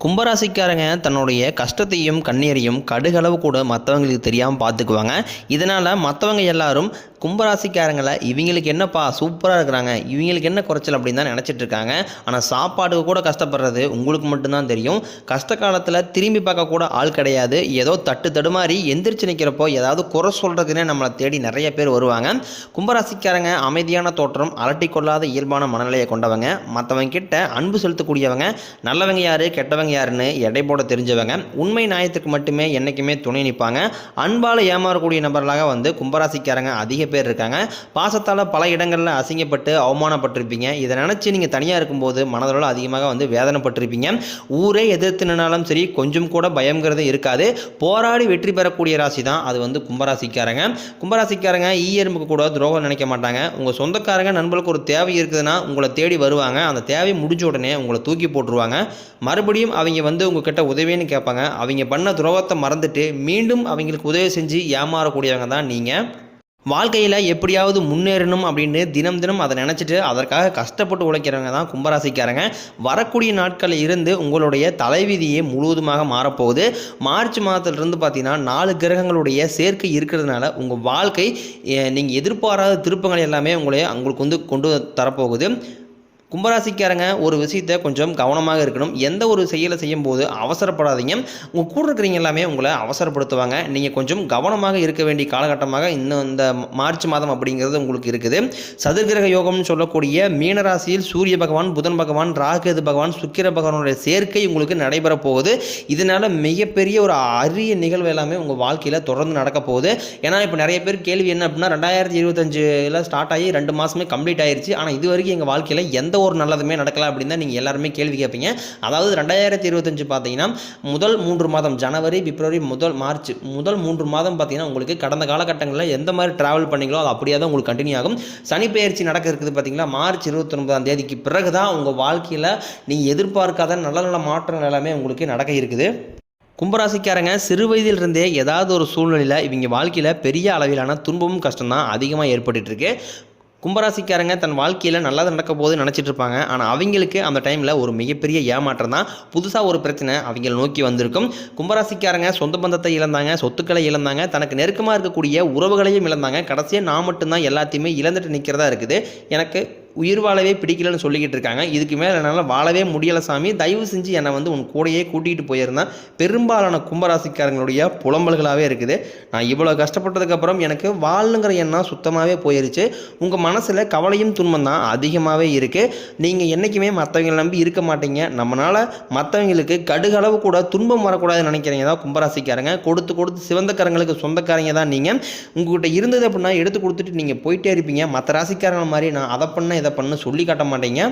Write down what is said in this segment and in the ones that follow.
கும்பராசிக்காரங்க தன்னுடைய கஷ்டத்தையும் கண்ணீரையும் கடுகளவு கூட மற்றவங்களுக்கு தெரியாமல் பார்த்துக்குவாங்க இதனால் மற்றவங்க எல்லாரும் கும்பராசிக்காரங்களை இவங்களுக்கு என்னப்பா சூப்பராக இருக்கிறாங்க? இவங்களுக்கு என்ன குறைச்சல் அப்படின்னு தான் நினச்சிட்டு இருக்காங்க. ஆனால் சாப்பாடுக்கு கூட கஷ்டப்படுறது உங்களுக்கு மட்டும்தான் தெரியும். கஷ்ட காலத்தில் திரும்பி பார்க்க கூட ஆள் கிடையாது. ஏதோ தட்டு தடுமாறி எந்திரிச்சு நிற்கிறப்போ ஏதாவது குறை சொல்கிறதுனே நம்மளை தேடி நிறைய பேர் வருவாங்க. கும்பராசிக்காரங்க அமைதியான தோற்றம் அலட்டி கொள்ளாத இயல்பான மனநிலையை கொண்டவங்க. மற்றவங்க கிட்ட அன்பு செலுத்தக்கூடியவங்க. நல்லவங்க யார் கெட்டவங்க யாருன்னு எடை போட தெரிஞ்சவங்க. உண்மை நியாயத்துக்கு மட்டுமே என்றைக்குமே துணை நிற்பாங்க. அன்பால் ஏமாறக்கூடிய நபர்களாக வந்து கும்பராசிக்காரங்க அதிக பேர் இருக்காங்க பாசத்தால் பல இடங்களில் அசிங்கப்பட்டு அவமானப்பட்டிருப்பீங்க. இதை நினச்சி நீங்கள் தனியாக இருக்கும்போது மனதளவில் அதிகமாக வந்து வேதனைப்பட்டிருப்பீங்க. ஊரே எதிர்த்து நின்னாலும் சரி கொஞ்சம் கூட பயங்கிறது இருக்காது. போராடி வெற்றி பெறக்கூடிய ராசி தான் அது வந்து கும்பராசிக்காரங்க. கும்பராசிக்காரங்க ஈ எறும்புக்கு கூட துரோகம் நினைக்க மாட்டாங்க. உங்கள் சொந்தக்காரங்க நண்பர்களுக்கு ஒரு தேவை இருக்குதுன்னா உங்களை தேடி வருவாங்க. அந்த தேவை முடிஞ்ச உடனே உங்களை தூக்கி போட்டுருவாங்க. மறுபடியும் அவங்க வந்து உங்ககிட்ட உதவின்னு கேட்பாங்க. அவங்க பண்ண துரோகத்தை மறந்துட்டு மீண்டும் அவங்களுக்கு உதவி செஞ்சு ஏமாறக்கூடியவங்க தான் நீங்கள் வாழ்க்கையில் எப்படியாவது முன்னேறணும் அப்படின்னு தினம் தினம் அதை நினச்சிட்டு அதற்காக கஷ்டப்பட்டு உழைக்கிறவங்க தான் கும்பராசிக்காரங்க. வரக்கூடிய நாட்களில் இருந்து உங்களுடைய தலைவிதியே முழுவதுமாக மாறப்போகுது. மார்ச் மாதத்துலேருந்து பார்த்தீங்கன்னா நாலு கிரகங்களுடைய சேர்க்கை இருக்கிறதுனால உங்கள் வாழ்க்கை நீங்கள் எதிர்பாராத திருப்பங்கள் எல்லாமே உங்களை உங்களுக்கு வந்து கொண்டு தரப்போகுது கும்பராசிக்காரங்க ஒரு விஷயத்தை கொஞ்சம் கவனமாக இருக்கணும். எந்த ஒரு செயலை செய்யும் போது அவசரப்படாதீங்க. உங்கள் கூட இருக்கிறீங்க எல்லாமே உங்களை அவசரப்படுத்துவாங்க. நீங்கள் கொஞ்சம் கவனமாக இருக்க வேண்டிய காலகட்டமாக இன்னும் இந்த மார்ச் மாதம் அப்படிங்கிறது உங்களுக்கு இருக்குது. சதுர்கிரக யோகம்னு சொல்லக்கூடிய மீனராசியில் சூரிய பகவான் புதன் பகவான் ராகேது பகவான் சுக்கிர பகவானுடைய சேர்க்கை உங்களுக்கு நடைபெற போகுது. இதனால் மிகப்பெரிய ஒரு அரிய நிகழ்வு எல்லாமே உங்கள் வாழ்க்கையில் தொடர்ந்து நடக்க போகுது. ஏன்னா இப்போ நிறைய பேர் கேள்வி என்ன அப்படின்னா ரெண்டாயிரத்தி இருபத்தஞ்சில் ஸ்டார்ட் ஆகி ரெண்டு மாதமே கம்ப்ளீட் ஆயிடுச்சு ஆனால் இது வரைக்கும் எங்கள் வாழ்க்கையில் எந்த ஒரு நல்லதுமே நடக்கல அப்படின்னு தான் நீங்கள் எல்லாருமே கேள்வி கேட்பீங்க. அதாவது ரெண்டாயிரத்தி இருபத்தஞ்சு பார்த்தீங்கன்னா முதல் மூன்று மாதம் ஜனவரி பிப்ரவரி முதல் மார்ச் முதல் மூன்று மாதம் பார்த்தீங்கன்னா உங்களுக்கு கடந்த காலகட்டங்களில் எந்த மாதிரி ட்ராவல் பண்ணீங்களோ அது அப்படியே தான் உங்களுக்கு கண்டினியூ ஆகும். சனி பயிற்சி நடக்க இருக்குது பார்த்தீங்களா மார்ச் இருபத்தொன்பதாம் தேதிக்கு பிறகு தான் உங்கள் வாழ்க்கையில் நீங்கள் எதிர்பார்க்காத நல்ல நல்ல மாற்றங்கள் எல்லாமே உங்களுக்கு நடக்க இருக்குது. கும்பராசிக்காரங்க சிறு வயதிலிருந்தே ஏதாவது ஒரு சூழ்நிலையில் இவங்க வாழ்க்கையில் பெரிய அளவிலான துன்பமும் கஷ்டம் தான் அதிகமாக ஏற்பட்டுருக்கு கும்பராசிக்காரங்க தன் வாழ்க்கையில் நல்லது நடக்க போது நினச்சிட்டு இருப்பாங்க. ஆனால் அவங்களுக்கு அந்த டைமில் ஒரு மிகப்பெரிய ஏமாற்றம் தான். புதுசாக ஒரு பிரச்சனை அவங்கள நோக்கி வந்திருக்கும். கும்பராசிக்காரங்க சொந்த பந்தத்தை இழந்தாங்க சொத்துக்களை இழந்தாங்க தனக்கு நெருக்கமாக இருக்கக்கூடிய உறவுகளையும் இழந்தாங்க. கடைசியாக நான் மட்டும்தான் எல்லாத்தையுமே இழந்துட்டு நிற்கிறதா இருக்குது. எனக்கு உயிர் வாழவே பிடிக்கலன்னு சொல்லிக்கிட்டு இருக்காங்க. இதுக்கு மேலே என்னால் வாழவே முடியலை சாமி. தயவு செஞ்சு என்னை வந்து உன் கூடையே கூட்டிகிட்டு போயிருந்தேன் பெரும்பாலான கும்பராசிக்காரங்களுடைய புலம்பல்களாகவே இருக்குது. நான் இவ்வளோ கஷ்டப்பட்டதுக்கப்புறம் எனக்கு வாழ்னுங்கிற எண்ணம் சுத்தமாகவே போயிருச்சு. உங்கள் மனசில் கவலையும் துன்பம் தான் அதிகமாகவே இருக்குது நீங்கள் என்றைக்குமே மற்றவங்களை நம்பி இருக்க மாட்டீங்க. நம்மளால் மற்றவங்களுக்கு கடுகளவு கூட துன்பம் வரக்கூடாதுன்னு நினைக்கிறீங்க. தான் கும்பராசிக்காரங்க. கொடுத்து கொடுத்து சிவந்தக்காரங்களுக்கு சொந்தக்காரங்க தான் நீங்கள் உங்கள்கிட்ட இருந்தது அப்படின்னா எடுத்து கொடுத்துட்டு நீங்கள் போயிட்டே இருப்பீங்க. மற்ற ராசிக்காரங்க மாதிரி நான் அதை பண்ண இதை பண்ண சொல்லி காட்ட மாட்டீங்க.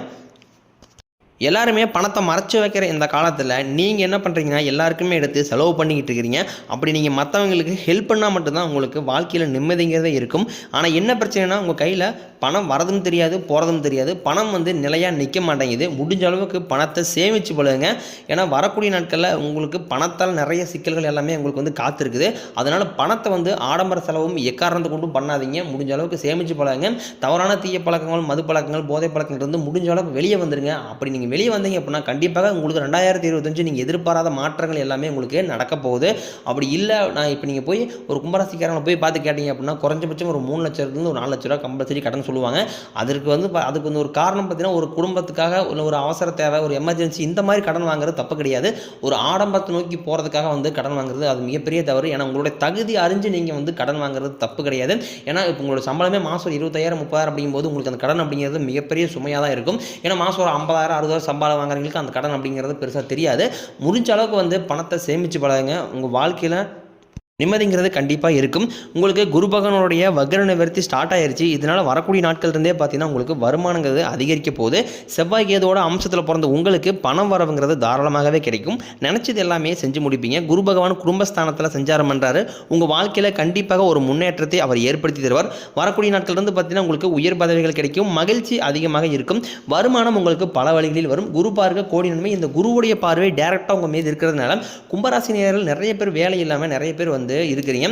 எல்லாருமே பணத்தை மறைச்சு வைக்கிற இந்த காலத்தில் நீங்கள் என்ன பண்ணுறீங்கன்னா எல்லாருக்குமே எடுத்து செலவு பண்ணிக்கிட்டு இருக்கிறீங்க. அப்படி நீங்கள் மற்றவங்களுக்கு ஹெல்ப் பண்ணால் மட்டும்தான் உங்களுக்கு வாழ்க்கையில் நிம்மதிங்கிறதே இருக்கும். ஆனால் என்ன பிரச்சனைனா உங்கள் கையில் பணம் வரதும் தெரியாது போகிறதும் தெரியாது. பணம் வந்து நிலையாக நிற்க மாட்டேங்குது. முடிஞ்ச அளவுக்கு பணத்தை சேமித்து பழகுங்க ஏன்னா வரக்கூடிய நாட்களில் உங்களுக்கு பணத்தால் நிறைய சிக்கல்கள் எல்லாமே உங்களுக்கு வந்து காத்திருக்குது. அதனால் பணத்தை வந்து ஆடம்பர செலவும் எக்காரணத்தை கொண்டும் பண்ணாதீங்க. முடிஞ்ச அளவுக்கு சேமித்து பழகுங்க. தவறான தீய பழக்கங்கள் மது பழக்கங்கள் போதை பழக்கங்கள் இருந்து முடிஞ்ச அளவுக்கு வெளியே வந்துருங்க. அப்படி நீங்கள் வெளியே வந்தீங்க அப்படின்னா கண்டிப்பாக உங்களுக்கு ரெண்டாயிரத்தி இருபத்தஞ்சு நீங்கள் எதிர்பாராத மாற்றங்கள் எல்லாமே உங்களுக்கு நடக்க போகுது. அப்படி இல்லை நான் இப்போ நீங்கள் போய் ஒரு கும்பராசிக்காரங்களை போய் பார்த்து கேட்டீங்க அப்படின்னா குறைஞ்சபட்சம் ஒரு மூணு லட்சத்துலேருந்து ஒரு நாலு லட்ச ரூபா கம்பல்சரி கடன் சொல்லுவாங்க. அதற்கு வந்து அதுக்கு வந்து ஒரு காரணம் பார்த்தீங்கன்னா ஒரு குடும்பத்துக்காக இல்லை ஒரு அவசர தேவை ஒரு எமர்ஜென்சி இந்த மாதிரி கடன் வாங்குறது தப்பு கிடையாது. ஒரு ஆடம்பரத்தை நோக்கி போகிறதுக்காக வந்து கடன் வாங்குறது அது மிகப்பெரிய தவறு. ஏன்னா உங்களுடைய தகுதி அறிஞ்சு நீங்கள் வந்து கடன் வாங்குறது தப்பு கிடையாது. ஏன்னா இப்போ உங்களோட சம்பளமே மாதம் இருபத்தாயிரம் முப்பதாயிரம் அப்படிங்கும்போது உங்களுக்கு அந்த கடன் அப்படிங்கிறது மிகப்பெரிய சுமையாக தான் இருக்கும். ஏன்னா மாதம் ஒரு ஐம்பதாயிரம் அறுபதாயிரம் சம்பளம் வாங்குறவங்களுக்கு அந்த கடன் அப்படிங்கிறது பெருசாக தெரியாது. முடிஞ்ச அளவுக்கு வந்து பணத்தை சேமித்து பழகுங்க. உங்கள் வாழ்க்கையில் நிம்மதிங்கிறது கண்டிப்பாக இருக்கும். உங்களுக்கு குரு பகவானுடைய வக்ர நிவர்த்தி ஸ்டார்ட் ஆயிருச்சு. இதனால் வரக்கூடிய நாட்கள் இருந்தே பார்த்தீங்கன்னா உங்களுக்கு வருமானங்கிறது அதிகரிக்க போகுது. செவ்வாய் கேதோட அம்சத்தில் பிறந்த உங்களுக்கு பணம் வரவுங்கிறது தாராளமாகவே கிடைக்கும். நினச்சது எல்லாமே செஞ்சு முடிப்பீங்க. குரு பகவான் குடும்பஸ்தானத்தில் சஞ்சாரம் பண்ணுறாரு உங்கள் வாழ்க்கையில் கண்டிப்பாக ஒரு முன்னேற்றத்தை அவர் ஏற்படுத்தி தருவார். வரக்கூடிய நாட்கள் இருந்து பார்த்தீங்கன்னா உங்களுக்கு உயர் பதவிகள் கிடைக்கும். மகிழ்ச்சி அதிகமாக இருக்கும். வருமானம் உங்களுக்கு பல வழிகளில் வரும். குரு பார்க்க கோடி நன்மை. இந்த குருவுடைய பார்வை டேரெக்டாக உங்கள் மீது இருக்கிறதுனால கும்பராசி நேரில் நிறைய பேர் வேலை இல்லாமல் நிறைய பேர் வந்து வந்து இருக்கிறீங்க.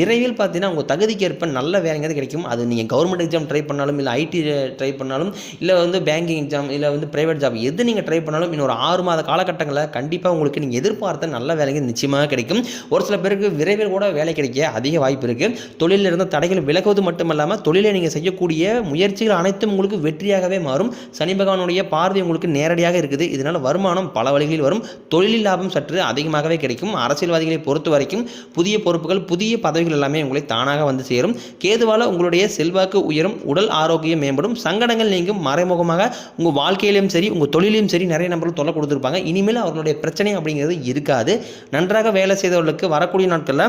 விரைவில் பார்த்தீங்கன்னா உங்கள் தகுதிக்கு ஏற்ப நல்ல வேலைங்கிறது கிடைக்கும். அது நீங்கள் கவர்மெண்ட் எக்ஸாம் ட்ரை பண்ணாலும் இல்லை ஐடி ட்ரை பண்ணாலும் இல்லை வந்து பேங்கிங் எக்ஸாம் இல்லை வந்து ப்ரைவேட் ஜாப் எது நீங்கள் ட்ரை பண்ணாலும் இன்னொரு ஆறு மாத காலகட்டங்களில் கண்டிப்பாக உங்களுக்கு நீங்கள் எதிர்பார்த்த நல்ல வேலைங்க நிச்சயமாக கிடைக்கும். ஒரு சில பேருக்கு விரைவில் கூட வேலை கிடைக்க அதிக வாய்ப்பு இருக்குது தொழிலில் இருந்த தடைகள் விலகுவது மட்டுமல்லாமல் தொழிலை நீங்கள் செய்யக்கூடிய முயற்சிகள் அனைத்தும் உங்களுக்கு வெற்றியாகவே மாறும். சனி பகவானுடைய பார்வை உங்களுக்கு நேரடியாக இருக்குது. இதனால் வருமானம் பல வழிகளில் வரும். தொழில் லாபம் சற்று அதிகமாகவே கிடைக்கும். அரசியல்வாதிகளை பொறுத்த வரைக்கும் புதிய பொறுப்புகள் புதிய பதவிகள் எல்லாமே உங்களை தானாக வந்து சேரும். கேதுவால உங்களுடைய செல்வாக்கு உயரும் உடல் ஆரோக்கியம் மேம்படும். சங்கடங்கள் நீங்கும் மறைமுகமாக உங்கள் வாழ்க்கையிலும் சரி உங்கள் தொழிலையும் சரி நிறைய நபர்கள் தொல்லை கொடுத்துருப்பாங்க. இனிமேல் அவர்களுடைய பிரச்சனை அப்படிங்கிறது இருக்காது. நன்றாக வேலை செய்தவர்களுக்கு வரக்கூடிய நாட்களில்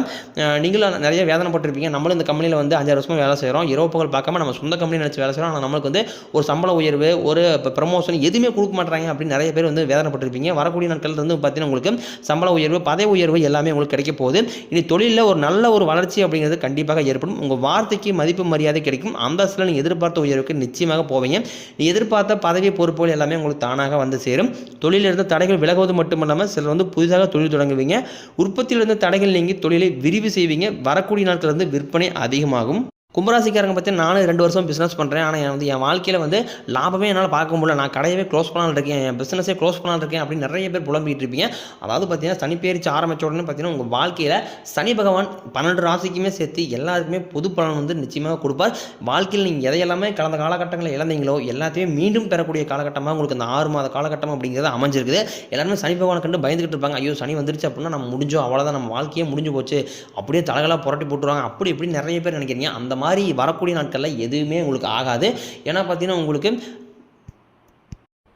நீங்களும் நிறைய வேதனைப்பட்டிருப்பீங்க நம்மளும் இந்த கம்பெனியில் வந்து அஞ்சாறு வருஷமாக வேலை செய்கிறோம் இரவு பகல் பார்க்காம நம்ம சொந்த கம்பெனி நினச்சி வேலை செய்கிறோம் ஆனால் நம்மளுக்கு வந்து ஒரு சம்பள உயர்வு ஒரு ப்ரமோஷன் எதுவுமே கொடுக்க மாட்டாங்க அப்படின்னு நிறைய பேர் வந்து வேதனைப்பட்டிருப்பீங்க வரக்கூடிய நாட்கள் வந்து பார்த்தீங்கன்னா உங்களுக்கு சம்பள உயர்வு பதவி உயர்வு எல்லாமே உங்களுக்கு கிடைக்க போகுது. இனி தொழிலில் ஒரு நல்ல ஒரு வளர்ச்சி அப்படிங்கிறது கண்டிப்பாக ஏற்படும். உங்கள் வார்த்தைக்கு மதிப்பு மரியாதை கிடைக்கும். அந்தஸ்தில் நீங்கள் எதிர்பார்த்த உயர்வுக்கு நிச்சயமாக போவீங்க. நீ எதிர்பார்த்த பதவி பொறுப்புகள் எல்லாமே உங்களுக்கு தானாக வந்து சேரும். தொழிலில் இருந்த தடைகள் விலகுவது மட்டுமல்லாமல் சிலர் வந்து புதிதாக தொழில் தொடங்குவீங்க. உற்பத்தியில் இருந்த தடைகள் நீங்கி தொழிலை விரிவு செய்வீங்க. வரக்கூடிய நாட்கள் வந்து விற்பனை அதிகமாகும். கும்பராசிக்காரங்க பற்றி நானும் ரெண்டு வருஷம் பிஸ்னஸ் பண்ணுறேன் ஆனால் என் வந்து என் வாழ்க்கையில் வந்து லாபமே என்னால் பார்க்க முடியல. நான் கடையவே க்ளோஸ் பண்ணால் இருக்கேன். என் பிஸ்னஸே க்ளோஸ் பண்ணால் இருக்கேன் அப்படின்னு நிறைய பேர் புலம்பிட்டு இருப்பீங்க. அதாவது பார்த்தீங்கன்னா சனி பேரிச்சு ஆரம்பிச்ச உடனே பார்த்தீங்கன்னா உங்கள் வாழ்க்கையில் சனி பகவான் பன்னெண்டு ராசிக்குமே சேர்த்து எல்லாருக்குமே பொது பலன் வந்து நிச்சயமாக கொடுப்பார். வாழ்க்கையில் நீங்கள் எதையெல்லாமே கடந்த காலகட்டங்களில் இழந்தீங்களோ எல்லாத்தையும் மீண்டும் பெறக்கூடிய காலகட்டமாக உங்களுக்கு இந்த ஆறு மாத காலகட்டம் அப்படிங்கிறது அமைஞ்சிருக்குது. எல்லாருமே சனி பகவானை கண்டு பயந்துக்கிட்டு இருப்பாங்க. ஐயோ சனி வந்துருச்சு அப்படின்னா நம்ம முடிஞ்சோம் அவ்வளோதான் நம்ம வாழ்க்கையே முடிஞ்சு போச்சு. அப்படியே தலைகளாக புரட்டி போட்டுருவாங்க. அப்படி இப்படி நிறைய பேர் நினைக்கிறீங்க. அந்த மாதிரி வரக்கூடிய நாட்களில் எதுவுமே உங்களுக்கு ஆகாது. ஏன்னா பார்த்தீங்கன்னா உங்களுக்கு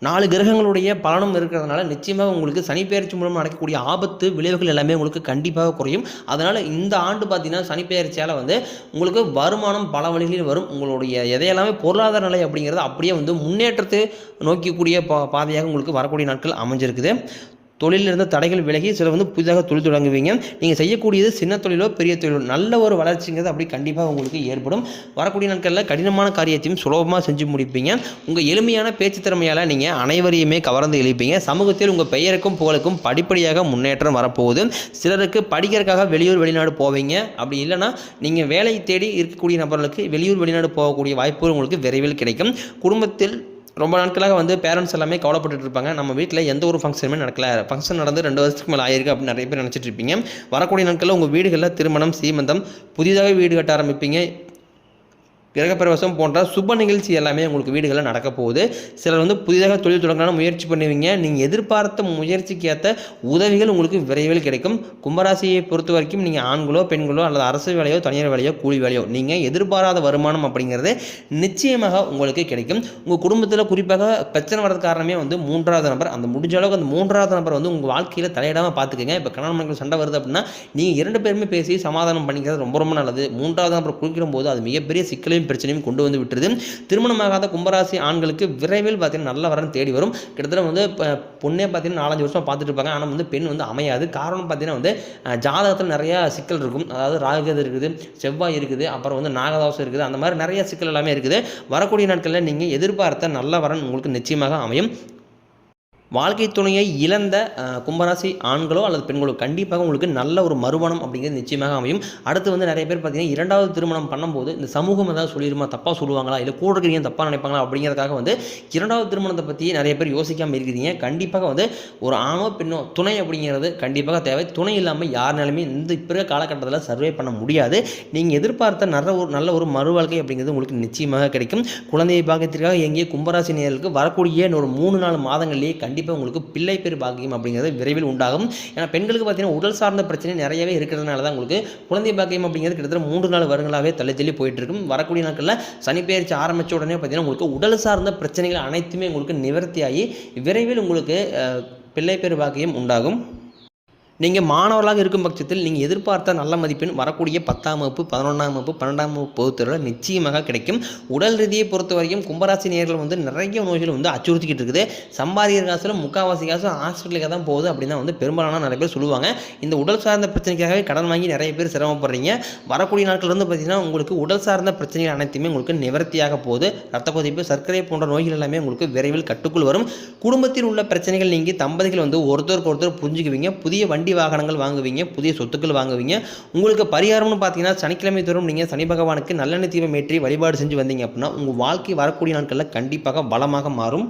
நாலு கிரகங்களுடைய பலனும் இருக்கிறதுனால நிச்சயமாக உங்களுக்கு சனிப்பெயர்ச்சி மூலமாக நடக்கக்கூடிய ஆபத்து விளைவுகள் எல்லாமே உங்களுக்கு கண்டிப்பாக குறையும். அதனால் இந்த ஆண்டு பார்த்தீங்கன்னா சனிப்பெயர்ச்சியால் வந்து உங்களுக்கு வருமானம் பல வழிகளில் வரும். உங்களுடைய எதையெல்லாமே பொருளாதார நிலை அப்படிங்கிறது அப்படியே வந்து முன்னேற்றத்தை நோக்கக்கூடிய பா பாதையாக உங்களுக்கு வரக்கூடிய நாட்கள் அமைஞ்சிருக்குது. தொழிலில் இருந்த தடைகள் விலகி சிலர் வந்து புதிதாக தொழில் தொடங்குவீங்க. நீங்கள் செய்யக்கூடியது சின்ன தொழிலோ பெரிய தொழிலோ நல்ல ஒரு வளர்ச்சிங்கிறது அப்படி கண்டிப்பாக உங்களுக்கு ஏற்படும். வரக்கூடிய நாட்களில் கடினமான காரியத்தையும் சுலபமாக செஞ்சு முடிப்பீங்க. உங்கள் எளிமையான பேச்சு திறமையால் நீங்கள் அனைவரையுமே கவர்ந்து இழுப்பீங்க சமூகத்தில் உங்கள் பெயருக்கும் புகழுக்கும் படிப்படியாக முன்னேற்றம் வரப்போகுது. சிலருக்கு படிக்கிறதுக்காக வெளியூர் வெளிநாடு போவீங்க. அப்படி இல்லைன்னா நீங்கள் வேலை தேடி இருக்கக்கூடிய நபர்களுக்கு வெளியூர் வெளிநாடு போகக்கூடிய வாய்ப்புகள் உங்களுக்கு விரைவில் கிடைக்கும். குடும்பத்தில் ரொம்ப நாட்களாக வந்து பேரண்ட்ஸ் எல்லாமே கவலைப்பட்டு இருப்பாங்க நம்ம வீட்டில் எந்த ஒரு ஃபங்க்ஷனுமே நடக்கல. ஃபங்க்ஷன் நடந்து ரெண்டு வருஷத்துக்கு மேலே ஆயிருக்கு அப்படின்னு நிறைய பேர் நினச்சிட்டு இருப்பீங்க வரக்கூடிய நாட்களில் உங்கள் வீடுகளில் திருமணம் சீமந்தம் புதிதாக வீடு கட்ட ஆரம்பிப்பீங்க. கிரகப்பிரவேசம் போன்ற சுப நிகழ்ச்சி எல்லாமே உங்களுக்கு வீடுகளில் நடக்க போகுது. சிலர் வந்து புதிதாக தொழில் தொடங்கலாம்னு முயற்சி பண்ணுவீங்க. நீங்கள் எதிர்பார்த்த முயற்சிக்கு ஏற்ற உதவிகள் உங்களுக்கு விரைவில் கிடைக்கும். கும்பராசியை பொறுத்த வரைக்கும் நீங்கள் ஆண்களோ பெண்களோ அல்லது அரசு வேலையோ தனியார் வேலையோ கூலி வேலையோ நீங்கள் எதிர்பாராத வருமானம் அப்படிங்கிறது நிச்சயமாக உங்களுக்கு கிடைக்கும். உங்கள் குடும்பத்தில் குறிப்பாக பிரச்சனை வரது காரணமே வந்து மூன்றாவது நபர். அந்த முடிஞ்ச அளவுக்கு அந்த மூன்றாவது நபர் வந்து உங்கள் வாழ்க்கையில் தலையிடாமல் பார்த்துக்கங்க இப்போ கணவன் மனைவி சண்டை வருது அப்படின்னா நீங்கள் இரண்டு பேருமே பேசி சமாதானம் பண்ணிக்கிறது ரொம்ப ரொம்ப நல்லது. மூன்றாவது நபர் குளிக்கிற போது அது மிகப்பெரிய சிக்கலையும் பிரச்சனையும் கொண்டு வந்து விட்டுருது. திருமணமாகாத கும்பராசி ஆண்களுக்கு விரைவில் பார்த்தீங்கன்னா நல்ல வரன் தேடி வரும். கிட்டத்தட்ட வந்து இப்போ பொண்ணே பார்த்தீங்கன்னா நாலஞ்சு வருஷம் பார்த்துட்டு இருப்பாங்க. ஆனால் வந்து பெண் வந்து அமையாது. காரணம் பார்த்தீங்கன்னா வந்து ஜாதகத்தில் நிறையா சிக்கல் இருக்கும். அதாவது ராகுகது இருக்குது செவ்வாய் இருக்குது அப்புறம் வந்து நாகதாசம் இருக்குது. அந்த மாதிரி நிறைய சிக்கல் எல்லாமே இருக்குது. வரக்கூடிய நாட்களில் நீங்கள் எதிர்பார்த்த நல்ல வரன் உங்களுக்கு நிச்சயமாக அமையும். வாழ்க்கை துணையை இழந்த கும்பராசி ஆண்களோ அல்லது பெண்களோ கண்டிப்பாக உங்களுக்கு நல்ல ஒரு மறுமணம் அப்படிங்கிறது நிச்சயமாக அமையும். அடுத்து வந்து நிறைய பேர் பார்த்தீங்கன்னா இரண்டாவது திருமணம் பண்ணும்போது இந்த சமூகம் ஏதாவது சொல்லிடுமா தப்பாக சொல்லுவாங்களா இல்லை கூட இருக்கிறீங்க தப்பாக நினைப்பாங்களா அப்படிங்கிறதுக்காக வந்து இரண்டாவது திருமணத்தை பற்றி நிறைய பேர் யோசிக்காமல் இருக்கிறீங்க. கண்டிப்பாக வந்து ஒரு ஆணோ பெண்ணோ துணை அப்படிங்கிறது கண்டிப்பாக தேவை. துணை இல்லாமல் யாருனாலுமே இந்த இப்போ காலகட்டத்தில் சர்வே பண்ண முடியாது. நீங்கள் எதிர்பார்த்த நல்ல ஒரு நல்ல ஒரு மறு வாழ்க்கை அப்படிங்கிறது உங்களுக்கு நிச்சயமாக கிடைக்கும். குழந்தை பாக்கியத்திற்காக எங்கேயே கும்பராசி நேர்களுக்கு வரக்கூடிய ஒரு மூணு நாலு மாதங்கள்லேயே கண்டிப்பாக உங்களுக்கு பிள்ளை பேர் பாக்கியம் அப்படிங்கிறது விரைவில் உண்டாகும். ஏன்னா பெண்களுக்கு பார்த்தீங்கன்னா உடல் சார்ந்த பிரச்சனை நிறையவே இருக்கிறதுனால தான் உங்களுக்கு குழந்தை பாக்கியம் அப்படிங்கிறது கிட்டத்தட்ட மூன்று நாள் வருங்களாகவே தள்ளி தள்ளி போயிட்டு இருக்கும் வரக்கூடிய நாட்களில் சனிப்பெயர்ச்சி ஆரம்பித்த உடனே பார்த்தீங்கன்னா உங்களுக்கு உடல் சார்ந்த பிரச்சனைகள் அனைத்துமே உங்களுக்கு நிவர்த்தியாகி விரைவில் உங்களுக்கு பிள்ளை பேர் பாக்கியம் உண்டாகும். நீங்கள் மாணவர்களாக இருக்கும் பட்சத்தில் நீங்கள் எதிர்பார்த்த நல்ல மதிப்பெண் வரக்கூடிய பத்தாம் வகுப்பு பதினொன்றாம் வகுப்பு பன்னெண்டாம் வகுப்பு பொறுத்தவரை நிச்சயமாக கிடைக்கும். உடல் ரீதியை பொறுத்த வரைக்கும் கும்பராசி நேர்கள் வந்து நிறைய நோய்கள் வந்து அச்சுறுத்திக்கிட்டு இருக்குது. சம்பாதிக்கிற காசில் முக்கால்வாசி காசு ஹாஸ்பிட்டலுக்கு தான் போகுது அப்படின்னு வந்து பெரும்பாலான நிறைய பேர் சொல்லுவாங்க. இந்த உடல் சார்ந்த பிரச்சனைக்காகவே கடன் வாங்கி நிறைய பேர் சிரமப்படுறீங்க. வரக்கூடிய நாட்கள் வந்து பார்த்தீங்கன்னா உங்களுக்கு உடல் சார்ந்த பிரச்சனைகள் அனைத்துமே உங்களுக்கு நிவர்த்தியாக போகுது. ரத்த கொதிப்பு சர்க்கரை போன்ற நோய்கள் எல்லாமே உங்களுக்கு விரைவில் கட்டுக்குள் வரும். குடும்பத்தில் உள்ள பிரச்சனைகள் நீங்கள் தம்பதிகள் வந்து ஒருத்தருக்கு ஒருத்தர் புரிஞ்சுக்குவீங்க. புதிய வண்டி வண்டி வாகனங்கள் வாங்குவீங்க புதிய சொத்துக்கள் வாங்குவீங்க. உங்களுக்கு பரிகாரம்னு பார்த்தீங்கன்னா சனிக்கிழமை தோறும் நீங்கள் சனி பகவானுக்கு நல்லெண்ணெய் தீபம் ஏற்றி வழிபாடு செஞ்சு வந்தீங்க அப்படின்னா உங்கள் வாழ்க்கை வரக்கூடிய நாட்களில் கண்டிப்பாக பலமாக மாறும்.